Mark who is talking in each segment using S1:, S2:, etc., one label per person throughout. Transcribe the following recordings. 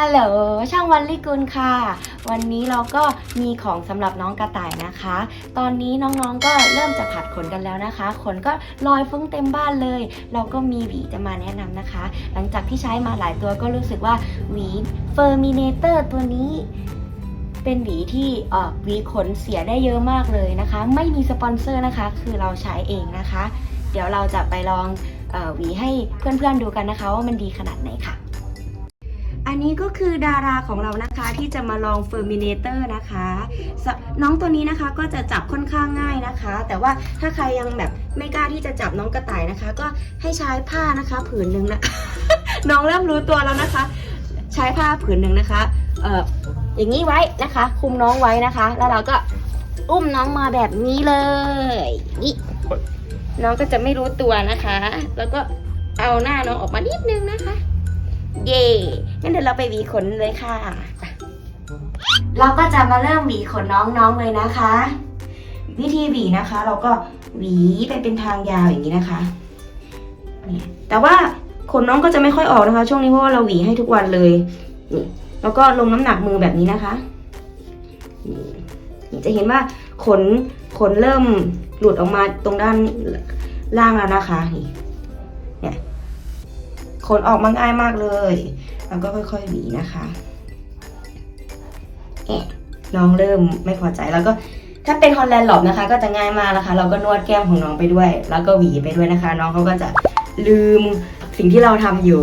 S1: ฮัลโหล ช่างวันลิกุลค่ะ วันนี้เราก็มีของสำหรับน้องกระต่ายนะคะ ตอนนี้น้องๆก็เริ่มจะผัดขนกันแล้วนะคะ ขนก็ลอยฟุ้งเต็มบ้านเลย เราก็มีหวีจะมาแนะนำนะคะ หลังจากที่ใช้มาหลายตัวก็รู้สึกว่าหวีเฟอร์มิเนเตอร์ตัวนี้เป็นหวีที่หวีขนเสียได้เยอะมากเลยนะคะ ไม่มีสปอนเซอร์นะคะ คือเราใช้เองนะคะ เดี๋ยวเราจะไปลองหวีให้เพื่อนๆดูกันนะคะ ว่ามันดีขนาดไหนค่ะ นี้ก็คือดาราของเรานะคะที่จะมาลองเฟอร์มิเนเตอร์นะคะสน้องตัวนี้นะคะก็จะจับค่อนข้างง่ายนะคะ แต่ว่าถ้าใครยังแบบไม่กล้าที่จะจับน้องกระต่ายนะคะ ก็ให้ใช้ผ้านะคะผืนหนึ่งนะ น้องเริ่มรู้ตัวแล้วนะคะ ใช้ผ้าผืนหนึ่งนะคะเอ่ออย่างนี้ไว้นะคะ คุมน้องไว้นะคะ แล้วเราก็อุ้มน้องมาแบบนี้เลยนี่น้องก็จะไม่รู้ตัวนะคะ แล้วก็เอาหน้าน้องออกมานิดนึงนะคะ เย่งั้นเดี๋ยวเราไปหวีขนเลยค่ะ เราก็จะมาเริ่มหวีขนน้องๆเลยนะคะ วิธีหวีนะคะ เราก็หวีไปเป็นทางยาวอย่างนี้นะคะนี่แต่ว่าขนน้องก็จะไม่ค่อยออกนะคะ ช่วงนี้เพราะว่าเราหวีให้ทุกวันเลยนี่แล้วก็ลงน้ำหนักมือแบบนี้นะคะนี่จะเห็นว่าขนขนเริ่มหลุดออกมาตรงด้านล่างแล้วนะคะนี่ ขนออกมาง่ายมากเลยแล้วก็ค่อยๆหวีนะคะแอะน้องเริ่มไม่พอใจแล้วก็ถ้าเป็นฮอลแลนด์หลบนะคะ ก็จะง่ายมากนะคะ เราก็นวดแก้มของน้องไปด้วย แล้วก็หวีไปด้วยนะคะ น้องเขาก็จะลืมสิ่งที่เราทำอยู่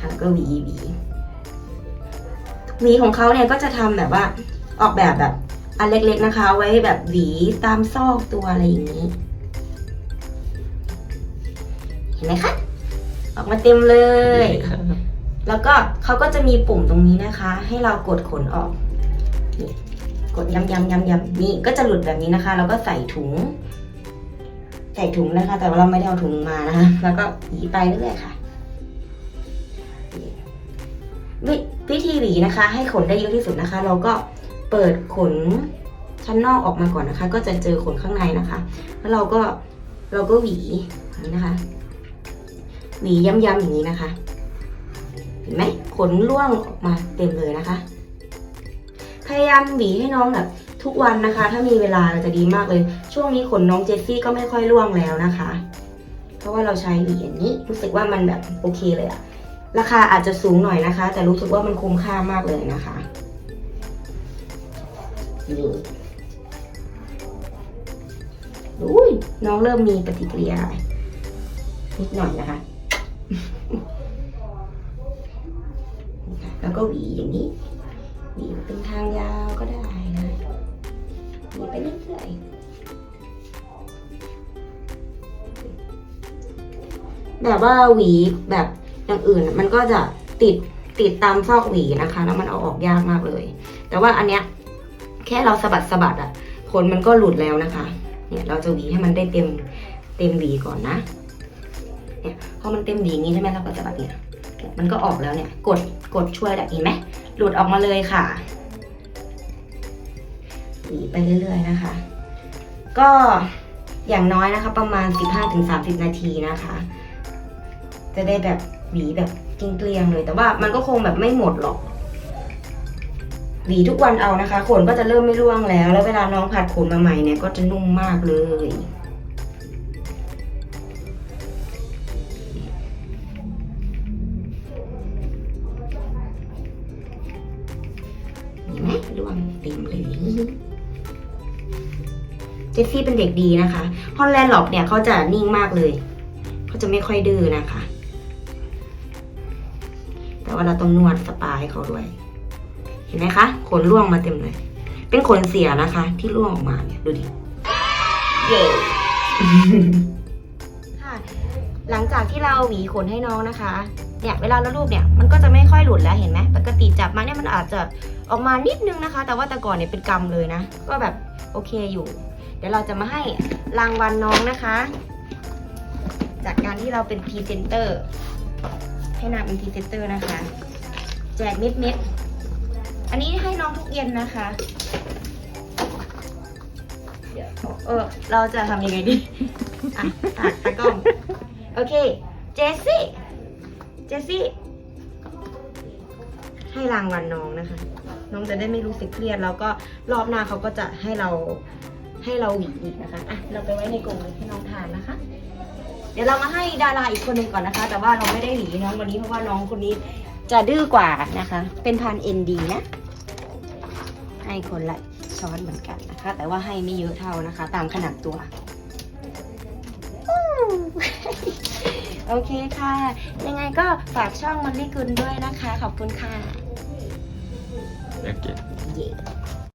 S1: ค่ะก็หวีหวีหวีของเขาเนี่ยก็จะทำแบบว่าออกแบบแบบอันเล็กๆนะคะ ไว้แบบหวีตามซอกตัวอะไรอย่างนี้ เห็นไหมคะ ออกมาเต็มเลย แล้วก็เขาก็จะมีปุ่มตรงนี้นะคะ ให้เรากดขนออกนี่กดย้ำย้ำย้ำย้ำนี่ก็จะหลุดแบบนี้นะคะ แล้วก็ใส่ถุง ใส่ถุงนะคะ แต่ว่าเราไม่ได้เอาถุงมานะคะ แล้วก็หวีไปเรื่อยๆค่ะวิวิธีหวีนะคะ ให้ขนได้เยอะที่สุดนะคะ เราก็เปิดขนชั้นนอกออกมาก่อนนะคะ ก็จะเจอขนข้างในนะคะ แล้วเราก็เราก็หวีอย่างนี้นะคะ หวีย้ำๆอย่างนี้นะคะ เห็นไหมขนร่วงออกมาเต็มเลยนะคะ พยายามหวีให้น้องแบบทุกวันนะคะ ถ้ามีเวลาจะดีมากเลย ช่วงนี้ขนน้องเจสซี่ก็ไม่ค่อยร่วงแล้วนะคะ เพราะว่าเราใช้หวีอย่างนี้รู้สึกว่ามันแบบโอเคเลยอะราคาอาจจะสูงหน่อยนะคะ แต่รู้สึกว่ามันคุ้มค่ามากเลยนะคะนี่อุ้ยน้องเริ่มมีปฏิกิริยานิดหน่อยนะคะ แล้วก็หวีอย่างนี้หวีเป็นทางยาวก็ได้นะหวีไปเรื่อยๆแบบว่าหวีแบบอย่างอื่นมันก็จะติดติดตามซอกหวีนะคะ แล้วมันเอาออกยากมากเลย แต่ว่าอันเนี้ยแค่เราสะบัดสะบัดอะขนมันก็หลุดแล้วนะคะ เนี่ยเราจะหวีให้มันได้เต็มเต็มหวีก่อนนะ อมันเต็มหวีอย่างนี้ใช่ไหมเราก็จะแบบเนี่ยมันก็ออกแล้วเนี่ย กดกดช่วยแบบเห็นไหมหลุดออกมาเลยค่ะหวีไปเรื่อยๆนะคะ ก็อย่างน้อยนะคะ ประมาณ 15-30 นาทีนะคะ จะได้แบบหวีแบบเกลี้ยงเลย แต่ว่ามันก็คงแบบไม่หมดหรอกหวีทุกวันเอานะคะขนก็จะเริ่มไม่ร่วงแล้ว แล้วเวลาน้องผัดขนมาใหม่เนี่ยก็จะนุ่มมากเลย ร่วงเต็มเลยเจสซี่เป็นเด็กดีนะคะฮอลแลนด์หลอกเนี่ยเขาจะนิ่งมากเลยเขาจะไม่ค่อยดื้อนะคะ แต่ว่าเราต้องนวดสปาให้เขาด้วย เห็นไหมคะขนร่วงมาเต็มเลย เป็นขนเสียนะคะ ที่ร่วงออกมาเนี่ยดูดิเย้ค่ะหลังจากที่เราหวีขนให้น้องนะคะ เนี่ยเวลาเราลูบเนี่ยมันก็จะไม่ค่อยหลุดแล้วเห็นไหมปกติจับมาเนี่ยมันอาจจะออกมานิดนึงนะคะ แต่ว่าแต่ก่อนเนี่ยเป็นกำเลยนะ ก็แบบโอเคอยู่ เดี๋ยวเราจะมาให้รางวัลน้องนะคะ จากการที่เราเป็นพรีเซนเตอร์ให้นางเป็นพรีเซนเตอร์นะคะ แจกเม็ดเม็ดอันนี้ให้น้องทุกเย็นนะคะเดี๋ยวเออเราจะทำยังไงดีอะตากตากล้องโอเค เจสซี่ เจสซี่ ให้รางวัลน้องนะคะ น้องจะได้ไม่รู้สึกเครียดแล้วก็รอบหน้าเขาก็จะให้เราให้เราหวีอีกนะคะอะเราไปไว้ในกรงเลยให้น้องทานนะคะ เดี๋ยวเรามาให้ดาราอีกคนหนึ่งก่อนนะคะ แต่ว่าเราไม่ได้หวีน้องวันนี้เพราะว่าน้องคนนี้จะดื้อกว่านะคะ เป็นพันธุ์ ND นะ ให้คนละช้อนเหมือนกันนะคะ แต่ว่าให้ไม่เยอะเท่านะคะ ตามขนาดตัว โอเคค่ะ ยังไงก็ฝากช่องมันลี่กุลด้วยนะคะ ขอบคุณค่ะ
S2: โอ
S1: เค